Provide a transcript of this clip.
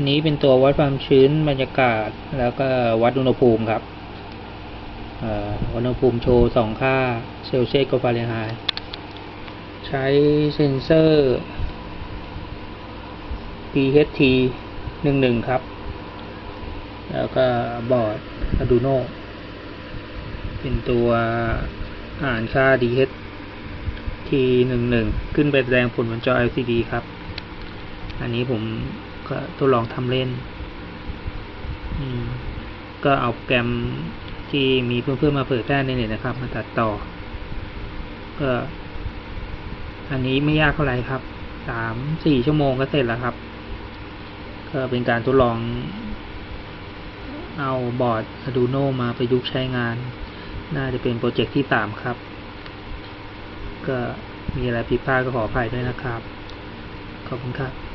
อันนี้เป็นตัววัดความชื้นบรรยากาศแล้วก็วัดอุณหภูมิครับอ่ออุณหภูมิโชว์สองค่าเซลเซียสกับฟาเรนไฮต์ใช้เซ็นเซอร์ PHT หนึ่งหนึ่งครับ แล้วก็บอร์ด Arduino เป็นตัวอ่านค่า DH T หนึ่งหนึ่งขึ้นไปแสดงผลบนจอ LCD ครับ อันนี้ผม ก็ทดลองทำเล่น ก็เอาแกรมที่มีเพื่อนๆมาเปิดได้ในเน็ตนะครับ มาตัดต่อ ก็อันนี้ไม่ยากเท่าไหร่ครับสามสี่ชั่วโมงก็เสร็จแล้วครับ ก็เป็นการทดลอง เอาบอร์ด Arduino มาประยุกต์ใช้งาน น่าจะเป็นโปรเจกต์ที่สามครับ ก็มีอะไรผิดพลาดก็ขออภัยด้วยนะครับ ขอบคุณครับ